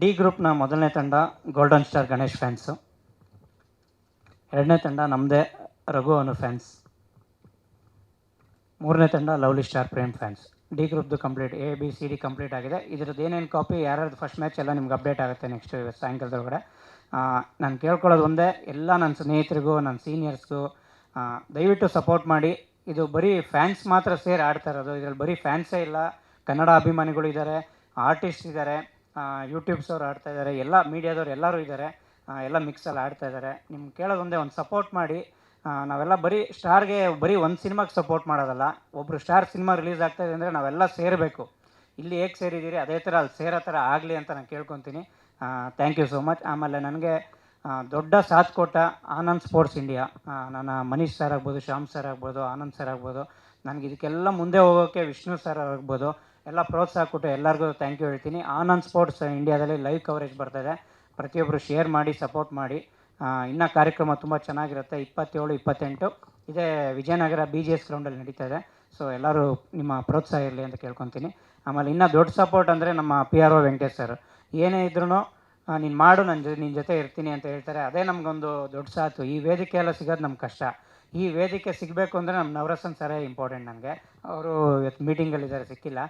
D ಗ್ರೂಪ್ನ ಮೊದಲನೇ ತಂಡ ಗೋಲ್ಡನ್ ಸ್ಟಾರ್ ಗಣೇಶ್ ಫ್ಯಾನ್ಸು ಎರಡನೇ ತಂಡ ನಮ್ಮದೇ ರಘು ಅನು ಫ್ಯಾನ್ಸ್ ಮೂರನೇ ತಂಡ lovely star Prem fans D ಗ್ರೂಪ್ದು complete A B C D complete ಆಗಿದೆ. ಇದ್ರದ್ದು ಏನೇನು ಕಾಪಿ ಯಾರ್ಯಾರ್ದು ಫಸ್ಟ್ ಮ್ಯಾಚ್ ಎಲ್ಲ ನಿಮ್ಗೆ ಅಪ್ಡೇಟ್ ಆಗುತ್ತೆ ನೆಕ್ಸ್ಟ್ ಸಾಯಂಕಾಲದೊಳಗಡೆ. ನಾನು ಕೇಳ್ಕೊಳ್ಳೋದು ಒಂದೇ, ಎಲ್ಲ ನನ್ನ ಸ್ನೇಹಿತರಿಗೂ ನನ್ನ ಸೀನಿಯರ್ಸ್ಗೂ ದಯವಿಟ್ಟು ಸಪೋರ್ಟ್ ಮಾಡಿ. ಇದು ಬರೀ ಫ್ಯಾನ್ಸ್ ಮಾತ್ರ ಸೇರಿ ಆಡ್ತಾ ಇರೋದು. ಇದರಲ್ಲಿ ಬರೀ ಫ್ಯಾನ್ಸೇ ಇಲ್ಲ. ಕನ್ನಡ ಅಭಿಮಾನಿಗಳು ಇದ್ದಾರೆ ಆರ್ಟಿಸ್ಟ್ ಇದ್ದಾರೆ. ಯೂಟ್ಯೂಬ್ಸ್ ಅವ್ರು ಆಡ್ತಾ ಇದ್ದಾರೆ ಎಲ್ಲ ಮೀಡಿಯಾದವ್ರು ಎಲ್ಲರೂ ಇದ್ದಾರೆ ಎಲ್ಲ ಮಿಕ್ಸಲ್ಲಿ ಆಡ್ತಾ ಇದ್ದಾರೆ ನಿಮ್ಗೆ ಕೇಳೋದೊಂದೇ ಒಂದು ಸಪೋರ್ಟ್ ಮಾಡಿ ನಾವೆಲ್ಲ ಬರೀ ಸ್ಟಾರ್ಗೆ ಬರೀ ಒಂದು ಸಿನಿಮಾಗೆ ಸಪೋರ್ಟ್ ಮಾಡೋದಲ್ಲ ಒಬ್ಬರು ಸ್ಟಾರ್ ಸಿನಿಮಾ ರಿಲೀಸ್ ಆಗ್ತಾ ಇದೆ ಅಂದರೆ ನಾವೆಲ್ಲ ಸೇರಬೇಕು. ಇಲ್ಲಿ ಹೇಗೆ ಸೇರಿದ್ದೀರಿ ಅದೇ ಥರ ಅಲ್ಲಿ ಸೇರೋ ಥರ ಆಗಲಿ ಅಂತ ನಾನು ಕೇಳ್ಕೊತೀನಿ. ಥ್ಯಾಂಕ್ ಯು ಸೋ ಮಚ್ ಆಮೇಲೆ ನನಗೆ ದೊಡ್ಡ ಸಾಥ್ ಕೊಟ್ಟ ಆನಂದ್ ಸ್ಪೋರ್ಟ್ಸ್ ಇಂಡಿಯಾ ನನ್ನ ಮನೀಶ್ ಸರ್ ಆಗ್ಬೋದು, ಶ್ಯಾಮ್ ಸರ್ ಆಗ್ಬೋದು, ಆನಂದ್ ಸರ್ ಆಗ್ಬೋದು. ನನಗೆ ಇದಕ್ಕೆಲ್ಲ ಮುಂದೆ ಹೋಗೋಕ್ಕೆ ವಿಷ್ಣು ಸರ್ ಆಗ್ಬೋದು. ಎಲ್ಲ ಪ್ರೋತ್ಸಾಹ ಕೊಟ್ಟು ಎಲ್ಲರಿಗೂ ಥ್ಯಾಂಕ್ ಯು ಹೇಳ್ತೀನಿ. ಆನಂದ್ ಸ್ಪೋರ್ಟ್ಸ್ ಇಂಡಿಯಾದಲ್ಲಿ ಲೈವ್ ಕವರೇಜ್ ಬರ್ತಾಯಿದೆ ಪ್ರತಿಯೊಬ್ಬರು ಶೇರ್ ಮಾಡಿ ಸಪೋರ್ಟ್ ಮಾಡಿ. ಇನ್ನು ಕಾರ್ಯಕ್ರಮ ತುಂಬ ಚೆನ್ನಾಗಿರುತ್ತೆ. ಇಪ್ಪತ್ತೇಳು, ಇಪ್ಪತ್ತೆಂಟು. ಇದೇ ವಿಜಯನಗರ ಬಿ ಜಿ ಎಸ್ ಗ್ರೌಂಡಲ್ಲಿ ನಡೀತಾ ಇದೆ. ಸೊ ಎಲ್ಲರೂ ನಿಮ್ಮ ಪ್ರೋತ್ಸಾಹ ಇರಲಿ ಅಂತ ಕೇಳ್ಕೊತೀನಿ. ಆಮೇಲೆ ಇನ್ನೂ ದೊಡ್ಡ ಸಪೋರ್ಟ್ ಅಂದರೆ ನಮ್ಮ P R O Venkatesh sir ಏನೇ ಇದ್ರೂ ನೀನು ಮಾಡು ನನ್ನ ಜೊ ನಿನ್ನ ಜೊತೆ ಇರ್ತೀನಿ ಅಂತ ಹೇಳ್ತಾರೆ. ಅದೇ ನಮಗೊಂದು ದೊಡ್ಡ ಸಾಥು. ಈ ವೇದಿಕೆ ಎಲ್ಲ ಸಿಗೋದು ನಮ್ಮ ಕಷ್ಟ. ಈ ವೇದಿಕೆ ಸಿಗಬೇಕು ಅಂದರೆ ನಮ್ಮ ನವರಸನ್ ಸರೇ ಇಂಪಾರ್ಟೆಂಟ್ ನನಗೆ. ಅವರು ಇವತ್ತು ಮೀಟಿಂಗಲ್ಲಿದ್ದಾರೆ ಸಿಕ್ಕಿಲ್ಲ.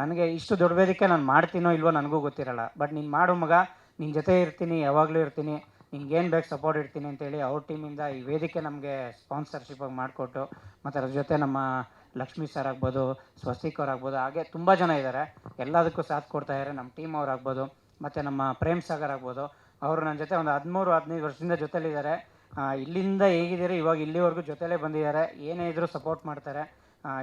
ನನಗೆ ಇಷ್ಟು ದೊಡ್ಡ ವೇದಿಕೆ ನಾನು ಮಾಡ್ತೀನೋ ಇಲ್ವೋ ನನಗೂ ಗೊತ್ತಿರಲ್ಲ. ಬಟ್ ನೀನು ಮಾಡು ಮಗ ನಿನ್ನ ಜೊತೆ ಇರ್ತೀನಿ, ಯಾವಾಗಲೂ ಇರ್ತೀನಿ. ನಿನ್ಗೇನು ಬೇಕು ಸಪೋರ್ಟ್ ಇರ್ತೀನಿ ಅಂತೇಳಿ ಅವ್ರ ಟೀಮಿಂದ ಈ ವೇದಿಕೆ ನಮಗೆ ಸ್ಪಾನ್ಸರ್ಶಿಪ್ಪಾಗಿ ಮಾಡಿಕೊಟ್ಟು, ಮತ್ತು ಅದ್ರ ಜೊತೆ ನಮ್ಮ ಲಕ್ಷ್ಮೀ ಸರ್ ಆಗ್ಬೋದು, ಸ್ವಸ್ತಿಕ್ ಅವ್ರು ಆಗ್ಬೋದು, ಹಾಗೆ ತುಂಬ ಜನ ಇದ್ದಾರೆ ಎಲ್ಲದಕ್ಕೂ ಸಾಥ್ ಕೊಡ್ತಾ ಇದ್ದಾರೆ ನಮ್ಮ ಟೀಮ್ ಅವ್ರು ಆಗ್ಬೋದು, ಮತ್ತು ನಮ್ಮ ಪ್ರೇಮ್ ಸಾಗರ್ ಆಗ್ಬೋದು. ಅವರು ನನ್ನ ಜೊತೆ ಒಂದು ಹದಿಮೂರು, ಹದಿನೈದು ವರ್ಷದಿಂದ ಜೊತೆಲಿದ್ದಾರೆ ಇಲ್ಲಿಂದ ಹೇಗಿದ್ದೀರಿ? ಇವಾಗ ಇಲ್ಲಿವರೆಗೂ ಜೊತೆಲೇ ಬಂದಿದ್ದಾರೆ. ಏನೇ ಇದ್ರೂ ಸಪೋರ್ಟ್ ಮಾಡ್ತಾರೆ.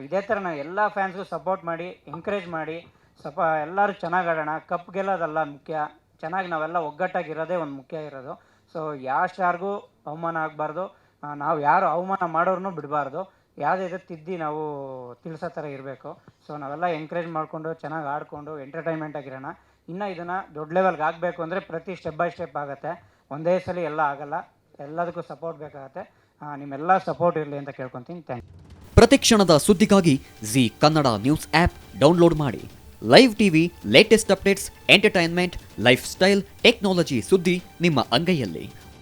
ಇದೇ ಥರ ನಾವು ಎಲ್ಲ ಫ್ಯಾನ್ಸ್ಗೂ ಸಪೋರ್ಟ್ ಮಾಡಿ ಎಂಕರೇಜ್ ಮಾಡಿ ಸ್ವಲ್ಪ ಎಲ್ಲರೂ ಚೆನ್ನಾಗಿ ಆಡೋಣ. ಕಪ್ ಗೆಲ್ಲೋದಲ್ಲ ಮುಖ್ಯ. ಚೆನ್ನಾಗಿ ನಾವೆಲ್ಲ ಒಗ್ಗಟ್ಟಾಗಿರೋದೇ ಒಂದು ಮುಖ್ಯ ಇರೋದು. ಸೊ ಯಾವ ಸ್ಟಾರ್ಗೂ ಅವಮಾನ ಆಗಬಾರ್ದು. ನಾವು ಯಾರು ಅವಮಾನ ಮಾಡೋರನ್ನೂ ಬಿಡಬಾರ್ದು. ಯಾವುದೇ ತಿದ್ದಿ ನಾವು ತಿಳಿಸೋ ಥರ ಇರಬೇಕು. ಸೊ ನಾವೆಲ್ಲ ಎಂಕರೇಜ್ ಮಾಡಿಕೊಂಡು, ಚೆನ್ನಾಗಿ ಆಡಿಕೊಂಡು ಎಂಟರ್ಟೈನ್ಮೆಂಟ್ ಆಗಿರೋಣ. ಇನ್ನು ಇದನ್ನು ದೊಡ್ಡ ಲೆವೆಲ್ಗೆ ಆಗಬೇಕು ಅಂದರೆ ಪ್ರತಿ ಸ್ಟೆಪ್ ಬೈ ಸ್ಟೆಪ್ ಆಗುತ್ತೆ. ಒಂದೇ ಸಲ ಎಲ್ಲ ಆಗಲ್ಲ. ಎಲ್ಲದಕ್ಕೂ ಸಪೋರ್ಟ್ ಬೇಕಾಗತ್ತೆ. ನಿಮ್ಮೆಲ್ಲ ಸಪೋರ್ಟ್ ಇರಲಿ ಅಂತ ಕೇಳ್ಕೊತೀನಿ. ಥ್ಯಾಂಕ್ ಯು ಪ್ರತಿಕ್ಷಣದ ಸುದ್ದಿಗಾಗಿ Zee Kannada news app download ಮಾಡಿ. Live TV latest updates entertainment lifestyle technology ಸುದ್ದಿ ನಿಮ್ಮ ಅಂಗೈಯಲ್ಲಿ.